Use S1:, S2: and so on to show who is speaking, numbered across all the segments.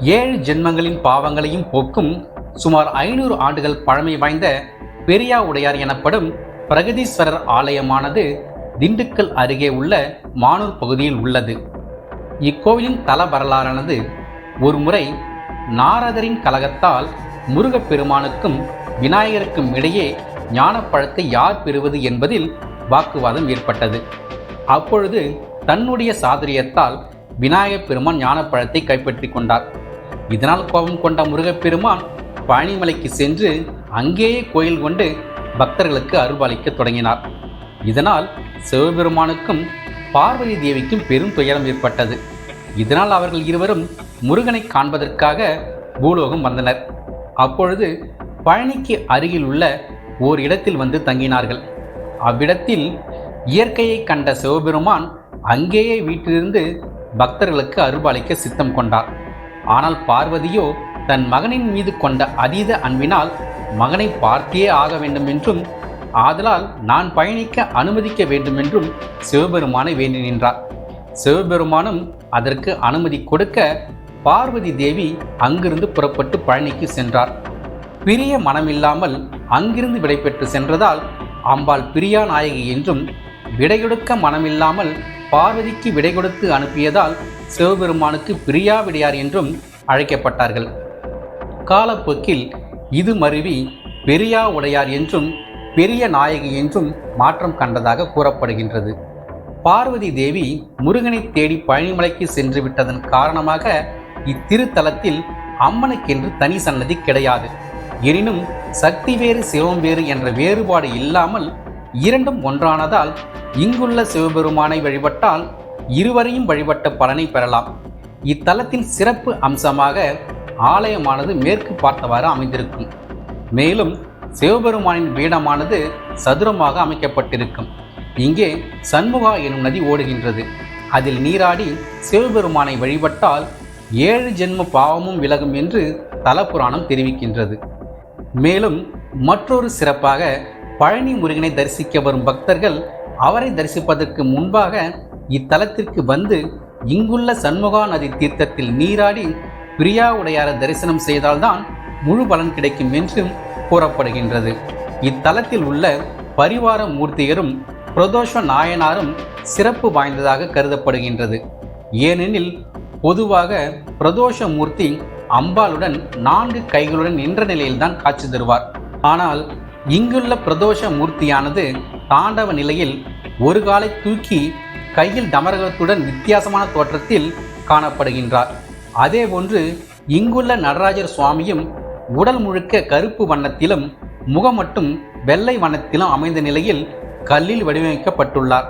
S1: ஏழு ஜென்மங்களின் பாவங்களையும் போக்கும் சுமார் ஐநூறு ஆண்டுகள் பழமை வாய்ந்த பெரியா உடையார் எனப்படும் பிரகதீஸ்வரர் ஆலயமானது திண்டுக்கல் அருகே உள்ள மானூர் பகுதியில் உள்ளது. இக்கோவிலின் தல வரலாறானது ஒருமுறை நாரதரின் கலகத்தால் முருகப்பெருமானுக்கும் விநாயகருக்கும் இடையே ஞானப்பழத்தை யார் பெறுவது என்பதில் வாக்குவாதம் ஏற்பட்டது. அப்பொழுது தன்னுடைய சாதுரியத்தால் விநாயகப் பெருமான் ஞானப்பழத்தை கைப்பற்றி கொண்டார். இதனால் கோபம் கொண்ட முருகப்பெருமான் பழனிமலைக்கு சென்று அங்கேயே கோயில் கொண்டு பக்தர்களுக்கு அருள்பாலிக்க தொடங்கினார். இதனால் சிவபெருமானுக்கும் பார்வதி தேவிக்கும் பெரும் துயரம் ஏற்பட்டது. இதனால் அவர்கள் இருவரும் முருகனை காண்பதற்காக பூலோகம் வந்தனர். அப்பொழுது பழனிக்கு அருகில் உள்ள ஓர் இடத்தில் வந்து தங்கினார்கள். அவ்விடத்தில் இயற்கையை கண்ட சிவபெருமான் அங்கேயே வீட்டிலிருந்து பக்தர்களுக்கு அருள்பாலிக்க சித்தம் கொண்டார். ஆனால் பார்வதியோ தன் மகனின் மீது கொண்ட அதீத அன்பினால் மகனை பார்த்தே ஆக வேண்டும் என்றும் ஆதலால் நான் பயணிக்க அனுமதிக்க வேண்டும் என்றும் சிவபெருமானை வேண்டி நின்றார். சிவபெருமானும் அதற்கு அனுமதி கொடுக்க பார்வதி தேவி அங்கிருந்து புறப்பட்டு பழனிக்கு சென்றார். பிரிய மனமில்லாமல் அங்கிருந்து விடைபெற்று சென்றதால் அம்பாள் பிரியா நாயகி என்றும் விடையொடுக்க மனமில்லாமல் பார்வதிக்கு விடை கொடுத்து அனுப்பியதால் சிவபெருமானுக்கு பிரியாவிடையார் என்றும் அழைக்கப்பட்டார்கள். காலப்போக்கில் இது மருவி பெரியா உடையார் என்றும் பெரிய நாயகி என்றும் மாற்றம் கண்டதாக கூறப்படுகின்றது. பார்வதி தேவி முருகனை தேடி பழனிமலைக்கு சென்று விட்டதன் காரணமாக இத்திருத்தலத்தில் அம்மனுக்கென்று தனி சன்னதி கிடையாது. எனினும் சக்தி வேறு சிவம் வேறு என்ற வேறுபாடு இல்லாமல் இரண்டும் ஒன்றானதால் இங்குள்ள சிவபெருமானை வழிபட்டால் இருவரையும் வழிபட்ட பலனை பெறலாம். இத்தலத்தின் சிறப்பு அம்சமாக ஆலயமானது மேற்கு பார்த்தவாறு அமைந்திருக்கும். மேலும் சிவபெருமானின் பீடமானது சதுரமாக அமைக்கப்பட்டிருக்கும். இங்கே சண்முகா எனும் நதி ஓடுகின்றது. அதில் நீராடி சிவபெருமானை வழிபட்டால் ஏழு ஜென்ம பாவமும் விலகும் என்று தலபுராணம் தெரிவிக்கின்றது. மேலும் மற்றொரு சிறப்பாக பழனி முருகனை தரிசிக்க வரும் பக்தர்கள் அவரை தரிசிப்பதற்கு முன்பாக இத்தலத்திற்கு வந்து இங்குள்ள சண்முகா நதி தீர்த்தத்தில் நீராடி பிரியா உடையார தரிசனம் செய்தால்தான் முழு பலன் கிடைக்கும் என்றும் கூறப்படுகின்றது. இத்தலத்தில் உள்ள பரிவார மூர்த்தியரும் பிரதோஷ நாயனாரும் சிறப்பு வாய்ந்ததாக கருதப்படுகின்றது. ஏனெனில் பொதுவாக பிரதோஷ மூர்த்தி அம்பாளுடன் நான்கு கைகளுடன் நின்ற நிலையில்தான் காட்சி தருவார். ஆனால் இங்குள்ள பிரதோஷ மூர்த்தியானது தாண்டவ நிலையில் ஒரு காலை தூக்கி கையில் டமரகத்துடன் வித்தியாசமான தோற்றத்தில் காணப்படுகின்றார். அதே போன்று இங்குள்ள நடராஜர் சுவாமியும் உடல் முழுக்க கருப்பு வண்ணத்திலும் முகம் மட்டும் வெள்ளை வண்ணத்திலும் அமைந்த நிலையில் கல்லில் வடிவமைக்கப்பட்டுள்ளார்.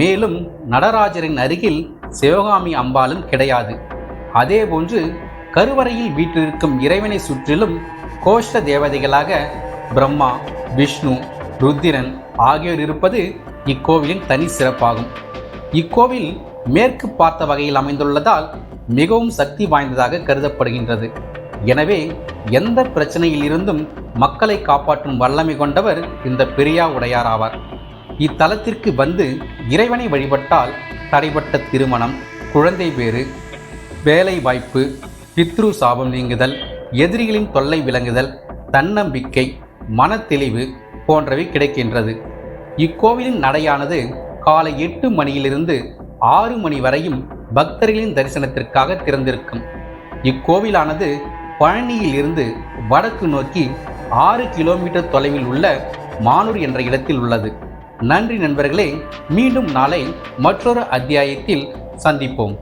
S1: மேலும் நடராஜரின் அருகில் சிவகாமி அம்பாளும் கிடையாது. அதேபோன்று கருவறையில் வீற்றிருக்கும் இறைவனை சுற்றிலும் கோஷ்ட தேவதைகளாக பிரம்மா விஷ்ணு ருத்திரன் ஆகியோர் இருப்பது இக்கோவிலின் தனி சிறப்பாகும். இக்கோவில் மேற்கு பார்த்த வகையில் அமைந்துள்ளதால் மிகவும் சக்தி வாய்ந்ததாக கருதப்படுகின்றது. எனவே எந்த பிரச்சனையில் இருந்தும் மக்களை காப்பாற்றும் வல்லமை கொண்டவர் இந்த பெரியா உடையார் ஆவார் இத்தலத்திற்கு வந்து இறைவனை வழிபட்டால் தடைப்பட்ட திருமணம் குழந்தை பேறு வேலை வாய்ப்பு பித்ரு சாபம் நீங்குதல் எதிரிகளின் தொல்லை விளங்குதல் தன்னம்பிக்கை மனத்தெளிவு போன்றவை கிடைக்கின்றது. இக்கோவிலின் நடையானது காலை எட்டு மணியிலிருந்து ஆறு மணி வரையும் பக்தர்களின் தரிசனத்திற்காக திறந்திருக்கும். இக்கோவிலானது பழனியில் இருந்து வடக்கு நோக்கி ஆறு கிலோமீட்டர் தொலைவில் உள்ள மானூர் என்ற இடத்தில் உள்ளது. நன்றி நண்பர்களே மீண்டும் நாளை மற்றொரு அத்தியாயத்தில் சந்திப்போம்.